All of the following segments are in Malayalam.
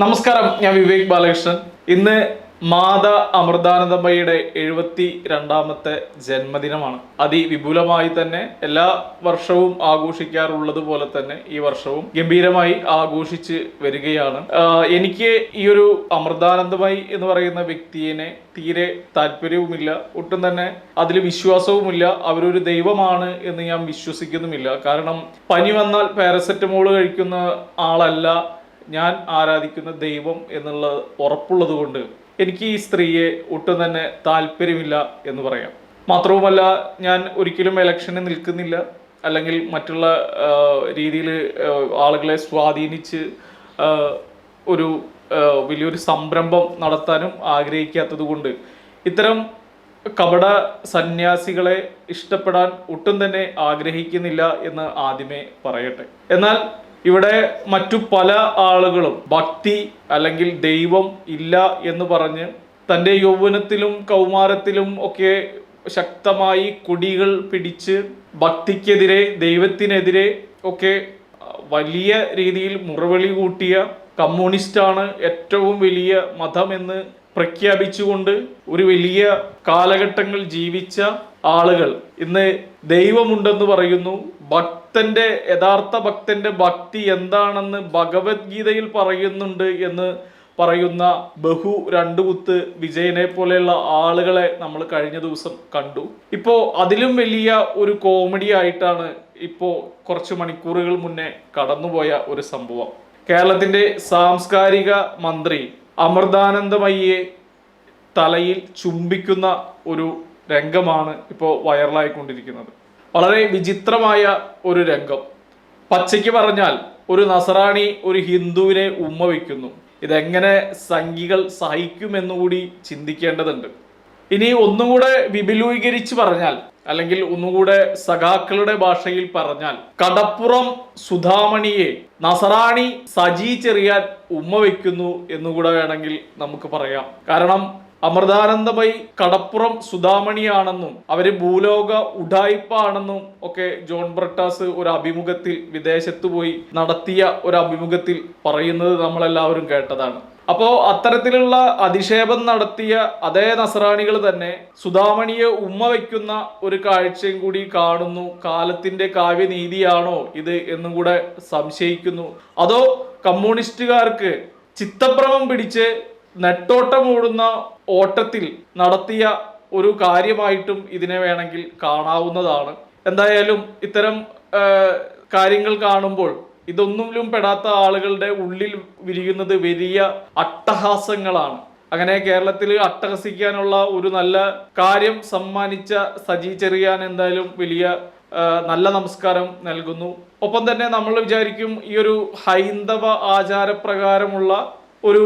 നമസ്കാരം ഞാൻ വിവേക് ബാലകൃഷ്ണൻ. ഇന്ന് മാതാ അമൃതാനന്ദമ്മയുടെ എഴുപത്തി രണ്ടാമത്തെ ജന്മദിനമാണ്. അതിവിപുലമായി തന്നെ എല്ലാ വർഷവും ആഘോഷിക്കാറുള്ളത് പോലെ തന്നെ ഈ വർഷവും ഗംഭീരമായി ആഘോഷിച്ച് വരികയാണ്. എനിക്ക് ഈ ഒരു അമൃതാനന്ദമായി എന്ന് പറയുന്ന വ്യക്തിയെ തീരെ താല്പര്യവുമില്ല. ഒട്ടും തന്നെ അതിൽ വിശ്വാസവുമില്ല. അവരൊരു ദൈവമാണ് എന്ന് ഞാൻ വിശ്വസിക്കുന്നുമില്ല. കാരണം പനി വന്നാൽ പാരസെറ്റമോൾ കഴിക്കുന്ന ആളല്ല. ഞാൻ ആരാധിക്കുന്ന ദൈവം എന്നുള്ള ഉറപ്പുള്ളത് കൊണ്ട് എനിക്ക് ഈ സ്ത്രീയെ ഒട്ടും തന്നെ താല്പര്യമില്ല എന്ന് പറയാം. മാത്രവുമല്ല ഞാൻ ഒരിക്കലും ഇലക്ഷന് നിൽക്കുന്നില്ല. അല്ലെങ്കിൽ മറ്റുള്ള രീതിയിൽ ആളുകളെ സ്വാധീനിച്ച് ഒരു വലിയൊരു സംരംഭം നടത്താനും ആഗ്രഹിക്കാത്തത് കൊണ്ട് ഇത്തരം കപട സന്യാസികളെ ഇഷ്ടപ്പെടാൻ ഒട്ടും തന്നെ ആഗ്രഹിക്കുന്നില്ല എന്ന് ആദ്യമേ പറയട്ടെ. എന്നാൽ ഇവിടെ മറ്റു പല ആളുകളും ഭക്തി അല്ലെങ്കിൽ ദൈവം ഇല്ല എന്ന് പറഞ്ഞ് തന്റെ യൗവനത്തിലും കൗമാരത്തിലും ഒക്കെ ശക്തമായി കുടികൾ പിടിച്ച് ഭക്തിക്കെതിരെ ദൈവത്തിനെതിരെ ഒക്കെ വലിയ രീതിയിൽ മുറവിളി കൂട്ടിയ കമ്മ്യൂണിസ്റ്റാണ് ഏറ്റവും വലിയ മതമെന്ന് പ്രഖ്യാപിച്ചുകൊണ്ട് ഒരു വലിയ കാലഘട്ടങ്ങൾ ജീവിച്ച ആളുകൾ. ഇന്ന് ദൈവമുണ്ടെന്ന് പറയുന്നു. ഭക്തന്റെ യഥാർത്ഥ ഭക്തന്റെ ഭക്തി എന്താണെന്ന് ഭഗവത്ഗീതയിൽ പറയുന്നുണ്ട് എന്ന് പറയുന്ന ബഹു രണ്ടു കുത്ത് വിജയനെ പോലെയുള്ള ആളുകളെ നമ്മൾ കഴിഞ്ഞ ദിവസം കണ്ടു. ഇപ്പോ അതിലും വലിയ ഒരു കോമഡി ആയിട്ടാണ് ഇപ്പോ കുറച്ച് മണിക്കൂറുകൾ മുന്നേ കടന്നുപോയ ഒരു സംഭവം. കേരളത്തിന്റെ സാംസ്കാരിക മന്ത്രി അമൃതാനന്ദമയ്യെ തലയിൽ ചുംബിക്കുന്ന ഒരു രംഗമാണ് ഇപ്പോൾ വൈറലായിക്കൊണ്ടിരിക്കുന്നത് വളരെ വിചിത്രമായ ഒരു രംഗം. പച്ചയ്ക്ക് പറഞ്ഞാൽ ഒരു നസറാണി ഒരു ഹിന്ദുവിനെ ഉമ്മ വയ്ക്കുന്നു. ഇതെങ്ങനെ സംഘികൾ സഹിക്കുമെന്നുകൂടി ചിന്തിക്കേണ്ടതുണ്ട്. ഇനി ഒന്നുകൂടെ വിപുലീകരിച്ച് പറഞ്ഞാൽ അല്ലെങ്കിൽ ഒന്നുകൂടെ സഖാക്കളുടെ ഭാഷയിൽ പറഞ്ഞാൽ കടപ്പുറം സുധാമണിയെ നസറാണി സജി ചെറിയാൻ ഉമ്മ വയ്ക്കുന്നു എന്നുകൂടെ വേണമെങ്കിൽ നമുക്ക് പറയാം. കാരണം അമൃതാനന്ദമയി കടപ്പുറം സുധാമണിയാണെന്നും അവർ ഭൂലോക ഉഡായിപ്പാണെന്നും ഒക്കെ ജോൺ ബ്രട്ടാസ് ഒരു അഭിമുഖത്തിൽ വിദേശത്ത് പോയി നടത്തിയ ഒരു അഭിമുഖത്തിൽ പറയുന്നത് നമ്മളെല്ലാവരും കേട്ടതാണ്. അപ്പോൾ അത്തരത്തിലുള്ള അധിക്ഷേപം നടത്തിയ അതേ നസറാണികൾ തന്നെ സുധാമണിയെ ഉമ്മ വയ്ക്കുന്ന ഒരു കാഴ്ചയും കൂടി കാണുന്നു. കാലത്തിന്റെ കാവ്യനീതിയാണോ ഇത് എന്നും കൂടെ സംശയിക്കുന്നു. അതോ കമ്മ്യൂണിസ്റ്റുകാർക്ക് ചിത്തഭ്രമം പിടിച്ച് നെട്ടോട്ടമോടുന്ന ഓട്ടത്തിൽ നടത്തിയ ഒരു കാര്യമായിട്ടും ഇതിനെ വേണമെങ്കിൽ കാണാവുന്നതാണ്. എന്തായാലും ഇത്തരം കാര്യങ്ങൾ കാണുമ്പോൾ ഇതൊന്നിലും പെടാത്ത ആളുകളുടെ ഉള്ളിൽ വിരിയുന്നത് വലിയ അട്ടഹാസങ്ങളാണ്. അങ്ങനെ കേരളത്തിൽ അട്ടഹസിക്കാനുള്ള ഒരു നല്ല കാര്യം സമ്മാനിച്ച സജി ചെറിയാൻ എന്തായാലും വലിയ നല്ല നമസ്കാരം നൽകുന്നു. ഒപ്പം തന്നെ നമ്മൾ വിചാരിക്കും ഈ ഒരു ഹൈന്ദവ ആചാരപ്രകാരമുള്ള ഒരു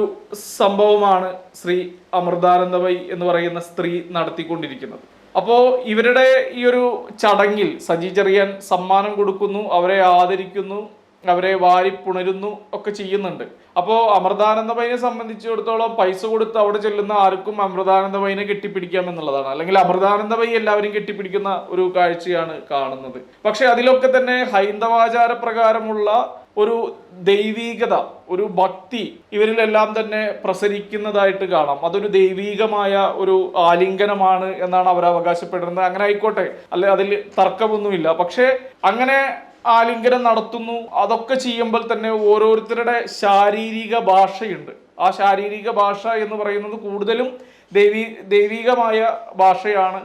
സംഭവമാണ് ശ്രീ അമൃതാനന്ദബൈ എന്ന് പറയുന്ന സ്ത്രീ നടത്തിക്കൊണ്ടിരിക്കുന്നത്. അപ്പോ ഇവരുടെ ഈ ഒരു ചടങ്ങിൽ സജി ചെറിയാൻ സമ്മാനം കൊടുക്കുന്നു അവരെ ആദരിക്കുന്നു അവരെ വാരിപ്പുണരുന്നു ഒക്കെ ചെയ്യുന്നുണ്ട്. അപ്പോൾ അമൃതാനന്ദബൈനെ സംബന്ധിച്ചിടത്തോളം പൈസ കൊടുത്ത് അവിടെ ചെല്ലുന്ന ആർക്കും അമൃതാനന്ദബൈനെ കെട്ടിപ്പിടിക്കാം എന്നുള്ളതാണ്. അല്ലെങ്കിൽ അമൃതാനന്ദബൈ എല്ലാവരും കെട്ടിപ്പിടിക്കുന്ന ഒരു കാഴ്ചയാണ് കാണുന്നത്. പക്ഷെ അതിലൊക്കെ തന്നെ ഹൈന്ദവാചാര പ്രകാരമുള്ള ഒരു ദൈവീകത ഒരു ഭക്തി ഇവരിലെല്ലാം തന്നെ പ്രസരിക്കുന്നതായിട്ട് കാണാം. അതൊരു ദൈവീകമായ ഒരു ആലിംഗനമാണ് എന്നാണ് അവർ അവകാശപ്പെടുന്നത്. അങ്ങനെ ആയിക്കോട്ടെ. അല്ലെ അതിൽ തർക്കമൊന്നുമില്ല. പക്ഷേ അങ്ങനെ ആലിംഗനം നടത്തുന്നു. അതൊക്കെ ചെയ്യുമ്പോൾ തന്നെ ഓരോരുത്തരുടെ ശാരീരിക ഭാഷയുണ്ട്. ആ ശാരീരിക ഭാഷ എന്ന് പറയുന്നത് കൂടുതലും ദൈവീ ദൈവീകമായ ഭാഷയാണ്.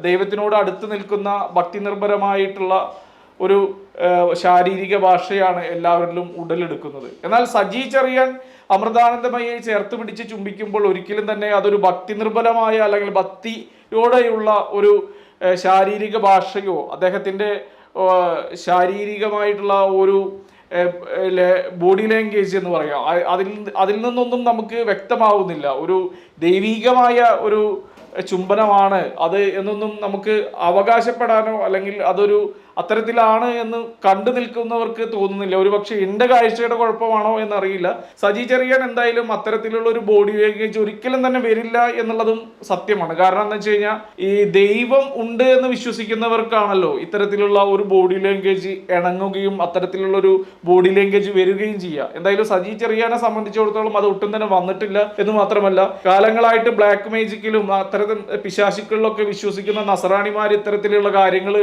ദൈവത്തിനോട് അടുത്ത് നിൽക്കുന്ന ഭക്തി നിർഭരമായിട്ടുള്ള ഒരു ശാരീരിക ഭാഷയാണ് എല്ലാവരിലും ഉടലെടുക്കുന്നത്. എന്നാൽ സജി ചെറിയാൻ അമൃതാനന്ദമയെ ചേർത്ത് പിടിച്ച് ചുംബിക്കുമ്പോൾ ഒരിക്കലും തന്നെ അതൊരു ഭക്തി നിർബലമായ അല്ലെങ്കിൽ ഭക്തിയോടെയുള്ള ഒരു ശാരീരിക ഭാഷയോ അദ്ദേഹത്തിന്റെ ശാരീരികമായിട്ടുള്ള ഒരു ബോഡി ലാംഗ്വേജ് എന്ന് പറയാം. അതിൽ അതിൽ നിന്നൊന്നും നമുക്ക് വ്യക്തമാവുന്നില്ല. ഒരു ദൈവീകമായ ഒരു ചുംബനമാണ് അത് എന്നൊന്നും നമുക്ക് അവകാശപ്പെടാനോ അല്ലെങ്കിൽ അതൊരു അത്തരത്തിലാണ് എന്ന് കണ്ടു നിൽക്കുന്നവർക്ക് തോന്നുന്നില്ല. ഒരു പക്ഷേ എന്റെ കാഴ്ചയുടെ കുഴപ്പമാണോ എന്നറിയില്ല. സജി ചെറിയാൻ എന്തായാലും അത്തരത്തിലുള്ള ഒരു ബോഡി ലാംഗ്വേജ് ഒരിക്കലും തന്നെ വരില്ല എന്നുള്ളതും സത്യമാണ്. കാരണം എന്താ വെച്ച് കഴിഞ്ഞാൽ ഈ ദൈവം ഉണ്ട് എന്ന് വിശ്വസിക്കുന്നവർക്കാണല്ലോ ഇത്തരത്തിലുള്ള ഒരു ബോഡി ലാംഗ്വേജ് ഇണങ്ങുകയും അത്തരത്തിലുള്ള ഒരു ബോഡി ലാംഗ്വേജ് വരികയും ചെയ്യുക എന്തായാലും സജി ചെറിയാനെ സംബന്ധിച്ചിടത്തോളം അത് ഒട്ടും തന്നെ വന്നിട്ടില്ല എന്ന് മാത്രമല്ല കാലങ്ങളായിട്ട് ബ്ലാക്ക് മേജിക്കിലും അത്തരത്തിൽ പിശാശുക്കളിലൊക്കെ വിശ്വസിക്കുന്ന നസറാണിമാർ ഇത്തരത്തിലുള്ള കാര്യങ്ങൾ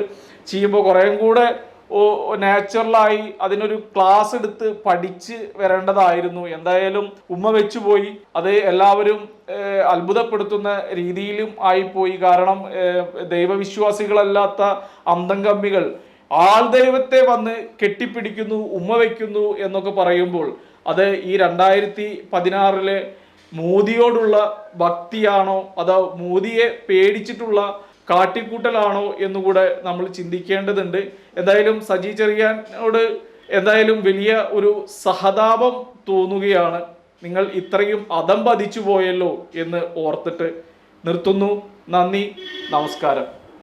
ചെയ്യുമ്പോൾ കുറേയും കൂടെ നാച്ചുറലായി അതിനൊരു ക്ലാസ് എടുത്ത് പഠിച്ച് വരേണ്ടതായിരുന്നു. എന്തായാലും ഉമ്മ വെച്ചുപോയി. അത് എല്ലാവരും അത്ഭുതപ്പെടുത്തുന്ന രീതിയിലും ആയിപ്പോയി. കാരണം ദൈവവിശ്വാസികളല്ലാത്ത ദൈവവിശ്വാസികളല്ലാത്ത അന്തംകമ്മികൾ ആൾ ദൈവത്തെ വന്ന് കെട്ടിപ്പിടിക്കുന്നു ഉമ്മ വയ്ക്കുന്നു എന്നൊക്കെ പറയുമ്പോൾ അത് ഈ രണ്ടായിരത്തി പതിനാറിലെ മോദിയോടുള്ള ഭക്തിയാണോ? അതോ മോദിയെ പേടിച്ചിട്ടുള്ള കാട്ടിക്കൂട്ടലാണോ എന്നുകൂടെ നമ്മൾ ചിന്തിക്കേണ്ടതുണ്ട്. എന്തായാലും സജി ചെറിയാനോട് എന്തായാലും വലിയ ഒരു സഹതാപം തോന്നുകയാണ്. നിങ്ങൾ ഇത്രയും അതം പതിച്ചു പോയല്ലോ എന്ന് ഓർത്തിട്ട് നിർത്തുന്നു. നന്ദി നമസ്കാരം.